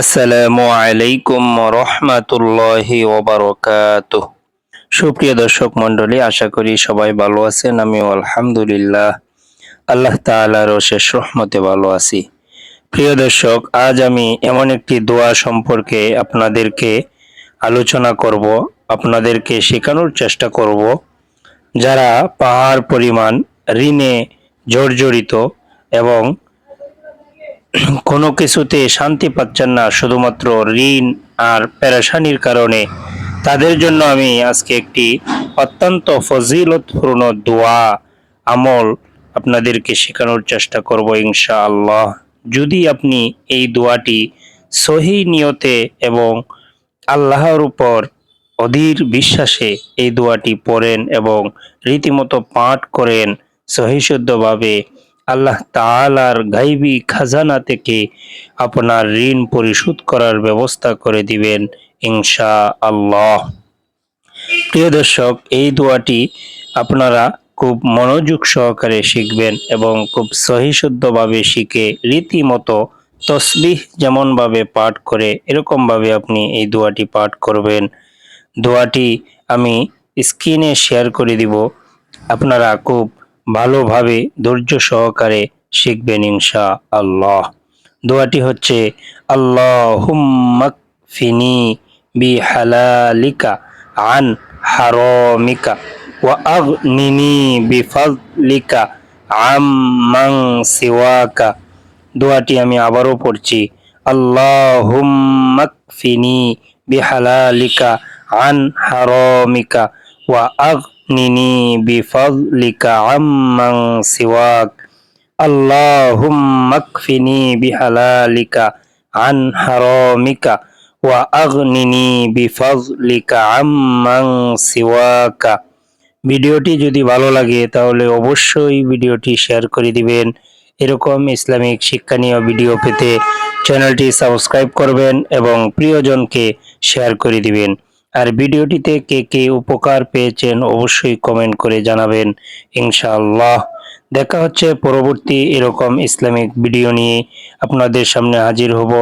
আসসালামু আলাইকুম রহমাতুল্লাহি ওবারকাত সুপ্রিয় দর্শক মণ্ডলী, আশা করি সবাই ভালো আছেন, আমিও আলহামদুলিল্লাহ। আল্লাহ তাআলার অশেষ রহমতে ভালো আছি। প্রিয় দর্শক, আজ আমি এমন একটি দোয়া সম্পর্কে আপনাদেরকে আলোচনা করব, আপনাদেরকে শেখানোর চেষ্টা করব, যারা পাহাড় পরিমাণ ঋণে জর্জরিত এবং কোনো কিছুতে শান্তি পাচ্ছেন না, শুধুমাত্র ঋণ আর পেরেশানির কারণে। তাদের জন্য আমি আজকে একটি অত্যন্ত ফজিলতপূর্ণ দোয়া, আমল আপনাদেরকে শেখানোর চেষ্টা করব ইনশা আল্লাহ যদি আপনি এই দোয়াটি সহি নিয়তে এবং আল্লাহর উপর অধীর বিশ্বাসে এই দোয়াটি পড়েন এবং রীতিমতো পাঠ করেন, সহিশুদ্ধভাবে আল্লাহ তাআলার গাইবী খাজানা থেকে আপনার ঋণ পরিশোধ করার ব্যবস্থা করে দিবেন ইনশা আল্লাহ প্রিয় দর্শক, এই দোয়াটি আপনারা খুব মনোযোগ সহকারে শিখবেন এবং খুব সহিশুদ্ধভাবে শিখে রীতিমতো তসবিহ যেমনভাবে পাঠ করে, এরকমভাবে আপনি এই দোয়াটি পাঠ করবেন। দোয়াটি আমি স্ক্রিনে শেয়ার করে দিব। আপনারা খুব ভালোভাবে ধৈর্য সহকারে শিখবেন ইনশা আল্লাহ দোয়াটি হচ্ছে আল্লাহুম্মাকফিনি বিহালালিকা আন হারামিকা ওয়া আগনিনি বিফাদলিকা আম্মাং সিওয়াকা। দোয়াটি আমি আবারও পড়ছি আল্লাহুম্মাকফিনি বিহালালিকা আন হারামিকা ওয়া আগনিনি বিফাদলিকা আম্মাং সিওয়াক اللهم اكفني بحلالك عن حرامك وأغنني بفضلك عمن سواك ভিডিওটি যদি ভালো লাগে তাহলে অবশ্যই ভিডিওটি শেয়ার করে দিবেন এরকম ইসলামিক শিক্ষণীয় ভিডিও পেতে চ্যানেলটি সাবস্ক্রাইব করবেন এবং প্রিয়জনকে শেয়ার করে দিবেন আর ভিডিওটিতে কে কে উপকার পেয়েছেন অবশ্যই কমেন্ট করে জানাবেন, ইনশাআল্লাহ। দেখা হচ্ছে পরবর্তী এরকম ইসলামিক ভিডিও নিয়ে আপনাদের সামনে হাজির হব।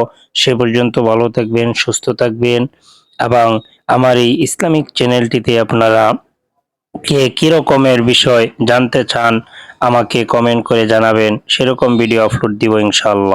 সে পর্যন্ত ভালো থাকবেন, সুস্থ থাকবেন। এবং আমার এই ইসলামিক চ্যানেলটিতে আপনারা কে কী রকমের বিষয় জানতে চান, আমাকে কমেন্ট করে জানাবেন। সেরকম ভিডিও আপলোড দিব ইনশাআল্লাহ।